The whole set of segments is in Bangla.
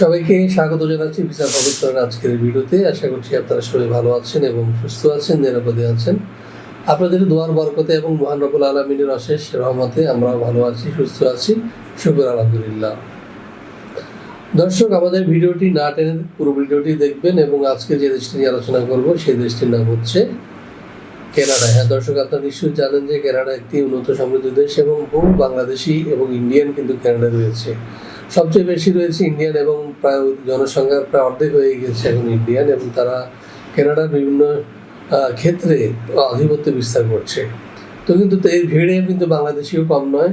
সবাইকে স্বাগত জানাচ্ছি বিচার প্রদর্শনের আজকের ভিডিওতে। আশা করছি আপনারা সবাই ভালো আছেন এবং সুস্থ আছেন, নিরাপদে আছেন। আপনাদের দোয়ার বরকতে এবং মহান রবুল আলমিনের অশেষ রহমতে আমরা ভালো আছি, সুস্থ আছি। শুক্র আলহামদুলিল্লাহ। দর্শক, আমাদের ভিডিওটি না টেনে পুরো ভিডিওটি দেখবেন এবং আজকে যে দেশটি নিয়ে আলোচনা করব, সেই দেশটির নাম হচ্ছে কেনাডা হ্যাঁ দর্শক, আপনারা নিশ্চয়ই জানেন যে কেনাডা একটি উন্নত সমৃদ্ধ দেশ এবং বহু বাংলাদেশি এবং ইন্ডিয়ান কিন্তু কেনাডা রয়েছে। সবচেয়ে বেশি রয়েছে ইন্ডিয়ান এবং প্রায় জনসংখ্যার প্রায় অর্ধেক হয়ে গেছে এখন ইন্ডিয়ান এবং তারা কেনাডার বিভিন্ন ক্ষেত্রে আধিপত্য বিস্তার করছে। তো কিন্তু এর ভিড়ে কিন্তু বাংলাদেশিও কম নয়।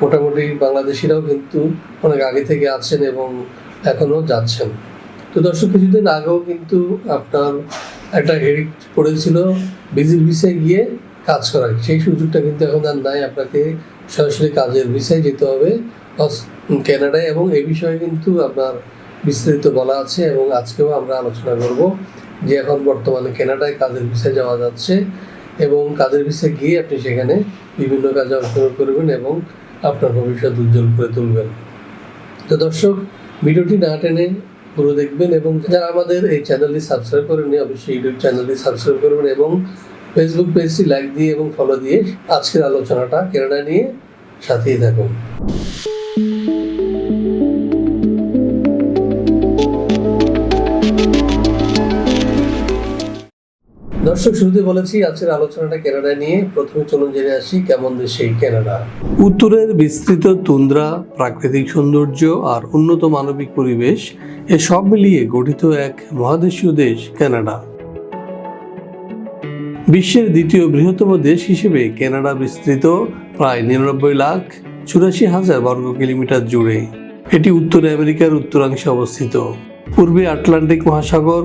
মোটামুটি বাংলাদেশিরাও কিন্তু অনেক আগে থেকে আছেন এবং এখনও যাচ্ছেন। তো দর্শক, কিছুদিন আগেও কিন্তু আপনার একটা এডিট পড়েছিল বিজির ভিসায় গিয়ে কাজ করার। সেই সুযোগটা কিন্তু এখন আর নাই। আপনাকে সরাসরি কাজের ভিসায় যেতে হবে। কানাডায় এবং এই বিষয়ে কিন্তু আপনার বিস্তারিত বলা আছে এবং আজকেও আমরা আলোচনা করব যে এখন বর্তমানে কানাডায় কাজের ভিসায় যাওয়া যাচ্ছে এবং কাজের ভিসায় গিয়ে আপনি সেখানে বিভিন্ন কাজে অংশগ্রহণ করবেন এবং আপনার ভবিষ্যৎ উজ্জ্বল করে তুলবেন। তো দর্শক, ভিডিওটি না টেনে পুরো দেখবেন এবং যারা আমাদের এই চ্যানেলটি সাবস্ক্রাইব করেননি, অবশ্যই ইউটিউব চ্যানেলটি সাবস্ক্রাইব করবেন এবং ফেসবুক পেজটি লাইক দিয়ে এবং ফলো দিয়ে আজকের আলোচনাটা কেনাডা নিয়ে সাথেই থাকুন। দর্শক, শুরুতে বলেছি, আজকের আলোচনাটা কেনাডা নিয়ে। প্রথমে চলুন জেনে আসি কেমন দেশ সেই কেনাডা। উত্তরের বিস্তৃত তুন্দ্রা, প্রাকৃতিক সৌন্দর্য আর উন্নত মানবিক পরিবেশ, এ সব মিলিয়ে গঠিত এক মহাদেশীয় দেশ কানাডা। বিশ্বের দ্বিতীয় বৃহত্তম দেশ হিসেবে কানাডা বিস্তৃত, প্রায় নিরানব্বই লাখ চুরাশি হাজার বর্গ কিলোমিটার জুড়ে। এটি উত্তর আমেরিকার উত্তরাংশে অবস্থিত। পূর্বে আটলান্টিক মহাসাগর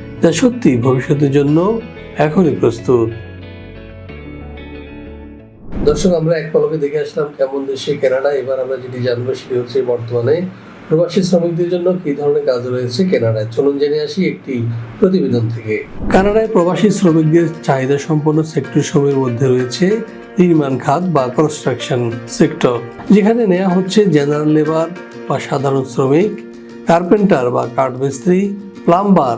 যা সত্যি ভবিষ্যতের জন্য এখনই প্রস্তুত। দর্শক আমরা এক পলকে দেখে আসলাম কেমন দেশে কানাডা এবার আমরা যেটি জানব সেটি হচ্ছে বর্তমানে প্রবাসী শ্রমিকদের জন্য কি ধরনের কাজ রয়েছে কানাডায়। চলুন জেনে আসি একটি প্রতিবেদন থেকে। কানাডায় প্রবাসী শ্রমিকদের চাহিদা সম্পন্ন সেক্টর সমূহের মধ্যে রয়েছে নির্মাণ খাত বা কনস্ট্রাকশন সেক্টর যেখানে নেওয়া হচ্ছে জেনারেল লেবার বা সাধারণ শ্রমিক কার্পেন্টার বা কাঠ মিস্ত্রি plumber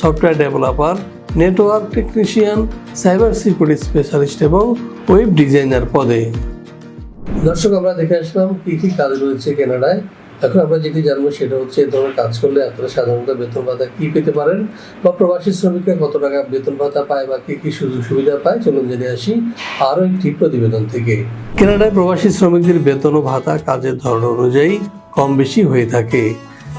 Software developer, network technician, cyber security specialist এবং ওয়েব ডিজাইনার পদে। দর্শক, আমরা দেখে আসলাম কি কি কাজ রয়েছে কেনাডায়। এখন আমরা যেটি জানব সেটা হচ্ছে এই ধরনের কাজ করলে আপনারা সাধারণত বেতন ভাতা কি পেতে পারেন বা প্রবাসী শ্রমিকরা কত টাকা বেতন ভাতা পায় বা কি কি সুযোগ সুবিধা পায়, চলুন জেনে আসি আরও একটি প্রতিবেদন থেকে। কেনাডায় প্রবাসী শ্রমিকদের বেতন ও ভাতা কাজের ধরন অনুযায়ী কম বেশি হয়ে থাকে।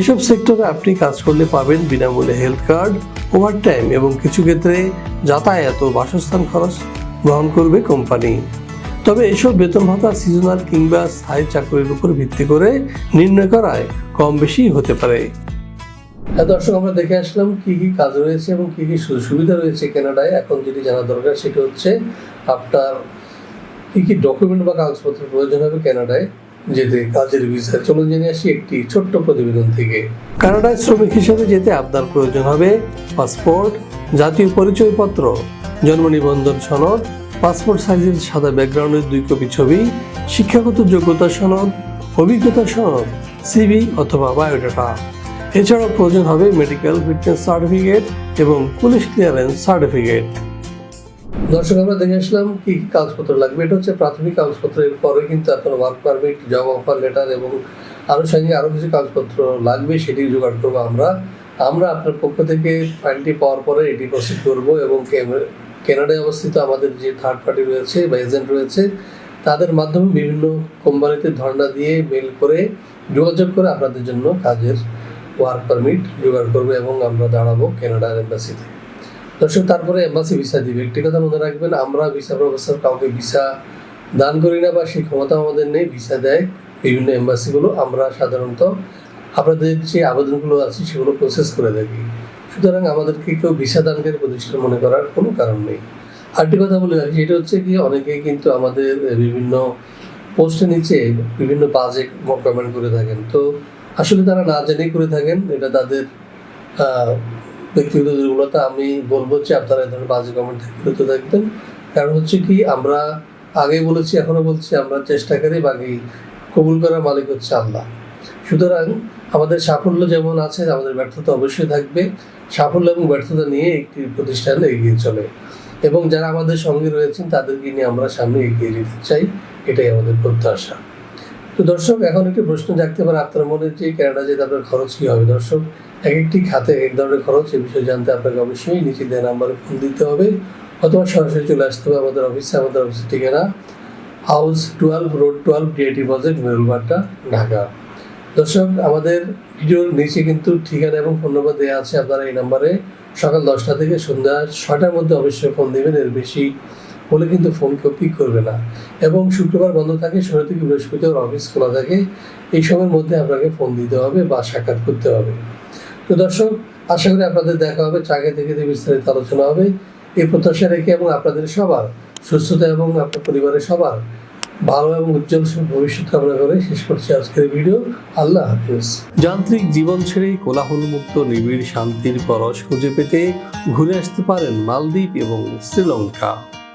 এসব সেক্টরে আপনি কাজ করলে পাবেন বিনামূল্যে হেলথ কার্ড, ওভারটাইম এবং কিছু ক্ষেত্রে যাতায়াত ও বাসস্থান খরচ গ্রহণ করবে কোম্পানি। তবে এসব বেতন ভাতা সিজনাল কিংবা স্থায়ী চাকরির উপর ভিত্তি করে নির্ণয় করায় কম বেশি হতে পারে। হ্যাঁ দর্শক, আমরা দেখে আসলাম কি কি কাজ রয়েছে এবং কি কি সুবিধা রয়েছে কানাডায়। এখন যেটি জানা দরকার সেটা হচ্ছে আপনার কি কি ডকুমেন্ট বা কাগজপত্র প্রয়োজন হবে কানাডায়। যেতে কাজের ভিসা চলুন জেনে আসি একটি ছোট্ট প্রতিবেদন থেকে। কানাডায় শ্রমিক হিসেবে যেতে আপনার প্রয়োজন হবে পাসপোর্ট, জাতীয় পরিচয়পত্র, জন্ম নিবন্ধন সনদ, পাসপোর্ট সাইজের সাদা ব্যাকগ্রাউন্ডের দুই কপি ছবি, শিক্ষাগত যোগ্যতা সনদ, অভিজ্ঞতা সনদ সিভি অথবা বায়োডাটা। এছাড়াও প্রয়োজন হবে মেডিকেল ফিটনেস সার্টিফিকেট এবং পুলিশ ক্লিয়ারেন্স সার্টিফিকেট। দর্শক, আমরা দেখে আসলাম কি কি কাগজপত্র লাগবে। এটা হচ্ছে প্রাথমিক কাগজপত্র এর পরে কিন্তু আপনার work permit job offer letter এবং আনুষঙ্গিক আরও কিছু কাগজপত্র লাগবে সেটি জোগাড় করব আমরা। আমরা আপনার পক্ষ থেকে ফাইলটি পাওয়ার পরে এটি প্রসিড করব এবং কেনাডায় অবস্থিত আমাদের যে থার্ড পার্টি রয়েছে বা এজেন্ট রয়েছে, তাদের মাধ্যমে বিভিন্ন কোম্পানিতে ধর্ণা দিয়ে মেল করে যোগাযোগ করে আপনাদের জন্য কাজের ওয়ার্ক পারমিট জোগাড় করব এবং আমরা দাঁড়াবো কানাডার এম্বাসিতে দর্শক, তারপরে এম্বাসি ভিসা দিবে একটি কথা মনে রাখবেন, আমরা ভিসা প্রফেসর কাউকে ভিসা দান করি না বা সেই ক্ষমতা আমাদের নেই ভিসা দেয় বিভিন্ন এম্বাসিগুলো আমরা সাধারণত আপনাদের যে আবেদনগুলো আছে, সেগুলো প্রসেস করে থাকি। সুতরাং আমাদেরকে কেউ ভিসা দানকারী প্রতিষ্ঠান মনে করার কোনো কারণ নেই। আরেকটি কথা বলে রাখি, সেটা হচ্ছে কি, অনেকেই কিন্তু আমাদের বিভিন্ন পোস্টের নিচে বিভিন্ন বাজে কমেন্ট করে থাকেন। তো আসলে তারা না জেনেই করে থাকেন, এটা তাদের ব্যক্তিগত দুর্বলতা আমি বলব যে আপনারা এই ধরনের বাজে কমেন্ট থেকে বিরত থাকবেন। কারণ হচ্ছে কি, আমরা আগে বলেছি, এখনও বলছি, আমরা চেষ্টা করি বাকি কবুল করার মালিক হচ্ছে আল্লাহ। সুতরাং আমাদের সাফল্য যেমন আছে, আমাদের ব্যর্থতা অবশ্যই থাকবে। সাফল্য এবং ব্যর্থতা নিয়ে একটি প্রতিষ্ঠান এগিয়ে চলে। এবং যারা আমাদের সঙ্গে রয়েছেন, তাদেরকে নিয়ে আমরা সামনে এগিয়ে যেতে চাই। এটাই আমাদের প্রত্যাশা। তো দর্শক, এখন একটি প্রশ্ন জাগতে পারে আপনার মনে যে ক্যানাডা যেতে আপনার খরচ কী হবে? দর্শক এক একটি খাতে এক ধরনের খরচ এই বিষয়ে জানতে আপনাকে অবশ্যই নিচে দেওয়া নাম্বারে ফোন দিতে হবে অথবা সরাসরি চলে আসতে হবে আমাদের অফিসে। আমাদের অফিসের ঠিকানা house twelve road twelve DIT project Merulbadda Dhaka. দর্শক, আমাদের ভিডিওর নিচে কিন্তু ঠিকানা এবং ফোন নম্বর দেওয়া আছে। আপনারা এই নাম্বারে সকাল দশটা থেকে সন্ধ্যা ছটার মধ্যে অবশ্যই ফোন দেবেন, এর বেশি হলে কিন্তু ফোন কেউ পিক করবে না। এবং শুক্রবার বন্ধ থাকে শনি থেকে বৃহস্পতিবার অফিস খোলা থাকে। এই সময়ের মধ্যে আপনাকে ফোন দিতে হবে বা সাক্ষাৎ করতে হবে। তো দর্শক, আশা করি আপনাদের দেখা হবে চাকে থেকে বিস্তারিত আলোচনা হবে, এই প্রত্যাশা রেখে এবং আপনাদের সবার সুস্থতা এবং আপনার পরিবারের সবার ভালো এবং উজ্জ্বল ভবিষ্যৎ কামনা করে শেষ করছি আজকের ভিডিও আল্লাহ হাফিজ। যান্ত্রিক জীবন ছেড়ে কোলাহলমুক্ত, নিবিড় শান্তির পরশ খুঁজে পেতে ঘুরে আসতে পারেন মালদ্বীপ এবং শ্রীলঙ্কা।